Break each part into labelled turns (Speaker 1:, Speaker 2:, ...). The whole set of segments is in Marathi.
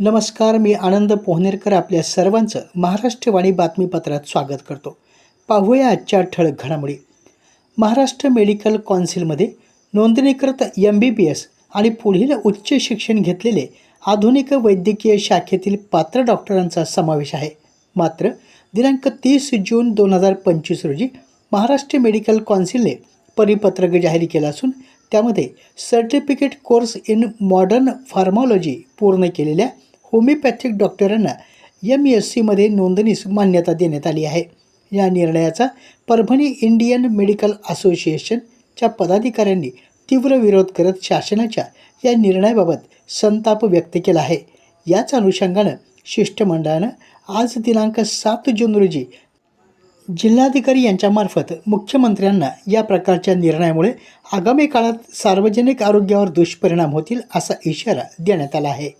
Speaker 1: नमस्कार मी आनंद पोहनेरकर आपल्या सर्वांचं महाराष्ट्रवाणी बातमीपत्रात स्वागत करतो. पाहूया आजच्या ठळक घडामोडी. महाराष्ट्र मेडिकल कौन्सिलमध्ये नोंदणीकृत एम बी बी एस आणि पुढील उच्च शिक्षण घेतलेले आधुनिक वैद्यकीय शाखेतील पात्र डॉक्टरांचा समावेश आहे. मात्र दिनांक तीस जून दोन हजार पंचवीस रोजी महाराष्ट्र मेडिकल कौन्सिलने परिपत्रक जाहीर केलं असून त्यामध्ये certificate course in modern pharmacology पूर्ण केलेल्या होमिओपॅथिक डॉक्टरांना एम एस सीमध्ये नोंदणीस मान्यता देण्यात आली आहे. या निर्णयाचा परभणी इंडियन मेडिकल असोसिएशनच्या पदाधिकाऱ्यांनी तीव्र विरोध करत शासनाच्या या निर्णयाबाबत संताप व्यक्त केला आहे. याच अनुषंगानं शिष्टमंडळानं आज दिनांक सात जून रोजी जिल्हाधिकारी यांच्यामार्फत मुख्यमंत्र्यांना या प्रकारच्या निर्णयामुळे आगामी काळात सार्वजनिक आरोग्यावर दुष्परिणाम होतील असा इशारा देण्यात आला आहे.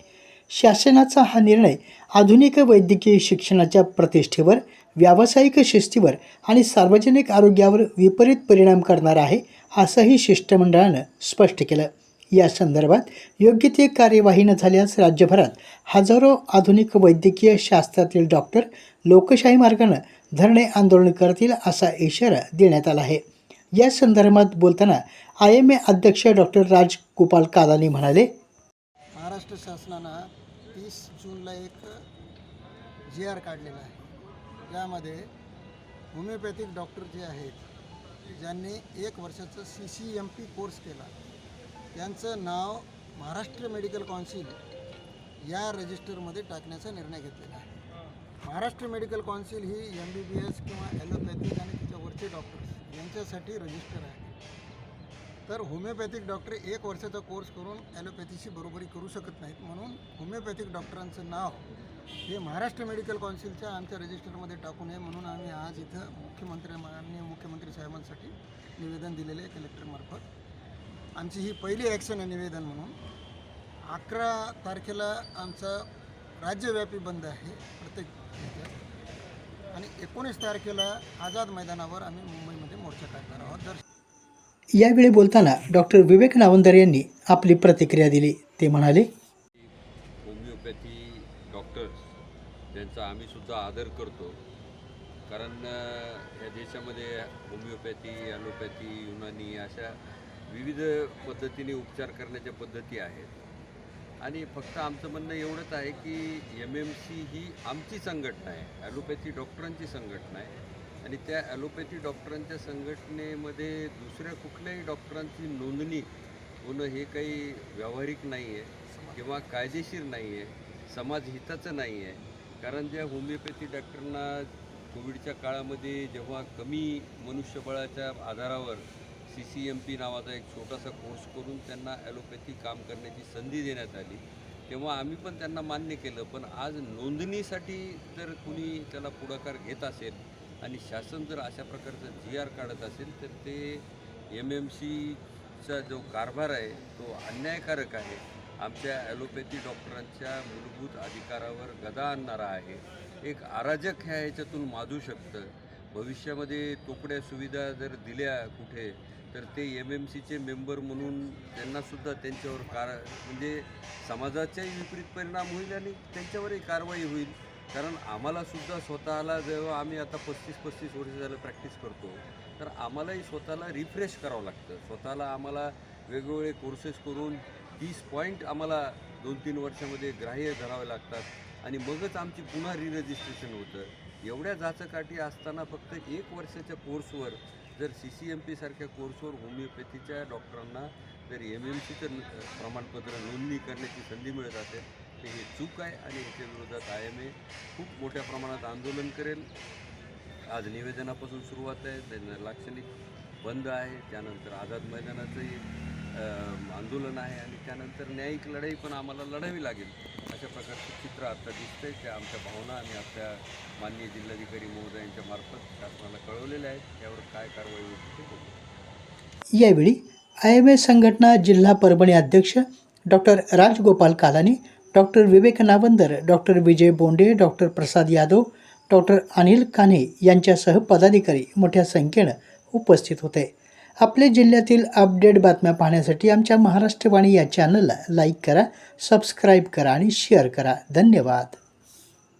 Speaker 1: शासनाचा हा निर्णय आधुनिक वैद्यकीय शिक्षणाच्या प्रतिष्ठेवर व्यावसायिक शिस्तीवर आणि सार्वजनिक आरोग्यावर विपरीत परिणाम करणार आहे असंही शिष्टमंडळानं स्पष्ट केलं. या संदर्भात योग्य ते कार्यवाही न झाल्यास राज्यभरात हजारो आधुनिक वैद्यकीय शास्त्रातील डॉक्टर लोकशाही मार्गानं धरणे आंदोलन करतील असा इशारा देण्यात आला आहे. या संदर्भात बोलताना आय एम ए अध्यक्ष डॉक्टर राजगोपाल कादानी म्हणाले
Speaker 2: महाराष्ट्र शासनानं एकवीस जूनला एक जी आर काढलेला आहे. यामध्ये होमिओपॅथिक डॉक्टर जे आहेत ज्यांनी एक वर्षाचं C C M P course केला. त्यांचं नाव महाराष्ट्र मेडिकल कौन्सिल या रजिस्टरमध्ये टाकण्याचा निर्णय घेतलेला आहे. महाराष्ट्र मेडिकल कौन्सिल ही एम बी बी एस किंवा ॲलोपॅथिक आणि तिच्यावरचे डॉक्टर्स यांच्यासाठी रजिस्टर आहे. तर होमिओपॅथिक डॉक्टर एक वर्षाचा कोर्स करून ॲलोपॅथीशी बरोबरी करू शकत नाहीत. म्हणून होमिओपॅथिक डॉक्टरांचं नाव हे महाराष्ट्र मेडिकल कौन्सिलच्या आमच्या रजिस्टरमध्ये टाकू नये. म्हणून आम्ही आज इथं मुख्यमंत्री माननीय मुख्यमंत्री साहेबांसाठी निवेदन दिलेले आहे कलेक्टरमार्फत आमची ही पहिली ॲक्शन आहे निवेदन म्हणून. अकरा तारखेला आमचा राज्यव्यापी बंद आहे प्रत्येक आणि एकोणीस तारखेला आझाद मैदानावर आम्ही मुंबईमध्ये मोर्चा काढणार आहोत. जर
Speaker 1: यावेळी बोलताना डॉक्टर विवेक नावंदर यांनी आपली प्रतिक्रिया दिली. ते म्हणाले
Speaker 3: होमिओपॅथी डॉक्टर्स त्यांचा आम्ही सुद्धा आदर करतो कारण या देशामध्ये होमिओपॅथी ॲलोपॅथी युनानी अशा विविध पद्धतीने उपचार करण्याच्या पद्धती आहेत. आणि फक्त आमचं म्हणणं एवढंच आहे की एम एम सी ही आमची संघटना आहे. ॲलोपॅथी डॉक्टरांची संघटना आहे. आणि त्या ॲलोपॅथी डॉक्टरांच्या संघटनेमध्ये दुसऱ्या कुठल्याही डॉक्टरांची नोंदणी होणं हे काही व्यावहारिक नाही आहे किंवा कायदेशीर नाही आहे समाजहिताचं नाही आहे. कारण ज्या होमिओपॅथी डॉक्टरांना कोविडच्या काळामध्ये जेव्हा कमी मनुष्यबळाच्या आधारावर सी सी एम पी नावाचा एक छोटासा कोर्स करून त्यांना ॲलोपॅथी काम करण्याची संधी देण्यात आली तेव्हा आम्ही पण त्यांना मान्य केलं. पण आज नोंदणीसाठी जर कुणी त्याला पुढाकार घेत असेल आणि शासन जर अशा प्रकारचं जी आर काढत असेल तर ते एम एम सीचा जो कारभार आहे तो अन्यायकारक आहे. आमच्या ॲलोपॅथी डॉक्टरांच्या मूलभूत अधिकारावर गदा आणणारा आहे. एक अराजक ह्या ह्याच्यातून माजू शकतं. भविष्यामध्ये तोकड्या सुविधा जर दिल्या कुठे तर ते एम एम सीचे मेंबर म्हणून त्यांनासुद्धा त्यांच्यावर कार म्हणजे समाजाच्याही विपरीत परिणाम होईल आणि त्यांच्यावरही कारवाई होईल. कारण आम्हालासुद्धा स्वतःला जेव्हा आम्ही आता पस्तीस पस्तीस वर्ष झालं प्रॅक्टिस करतो तर आम्हालाही स्वतःला रिफ्रेश करावं लागतं. स्वतःला आम्हाला वेगवेगळे कोर्सेस करून तीस पॉईंट आम्हाला दोन तीन वर्षामध्ये ग्राह्य धरावे लागतात आणि मगच आमची पुन्हा रिरजिस्ट्रेशन होतं. एवढ्या जाचकाठी असताना फक्त एक वर्षाच्या कोर्सवर जर सी सी एम पीसारख्या कोर्सवर होमिओपॅथीच्या डॉक्टरांना जर एम एम सीचं प्रमाणपत्र नोंदणी करण्याची संधी मिळत असेल. वाटते हे चूक आहे आणि याच्या विरोधात आय एम ए खूप मोठ्या प्रमाणात आंदोलन करेल. आज निवेदनापासून सुरुवात आहे. त्यांना लाक्षणिक बंद आहे. त्यानंतर आझाद मैदानाचंही आंदोलन आहे आणि त्यानंतर न्यायिक लढाई पण आम्हाला लढावी लागेल. अशा प्रकारचं चित्र आता दिसतंय. त्या आमच्या भावना आणि आपल्या माननीय जिल्हाधिकारी महोदयांच्या मार्फत शासनाला कळवलेल्या आहेत. यावर काय कारवाई होती ते बघू.
Speaker 1: यावेळी आय एम ए संघटना जिल्हा परभणी अध्यक्ष doctor Rajgopal Kalani doctor Vivek Navandar doctor Vijay Bonde doctor Prasad Yadav doctor Anil Kanhe यांच्यासह पदाधिकारी मोठ्या संख्येनं उपस्थित होते. आपले जिल्ह्यातील अपडेट बातम्या पाहण्यासाठी आमच्या महाराष्ट्रवाणी या चॅनलला लाईक करा सबस्क्राईब करा आणि शेअर करा. धन्यवाद.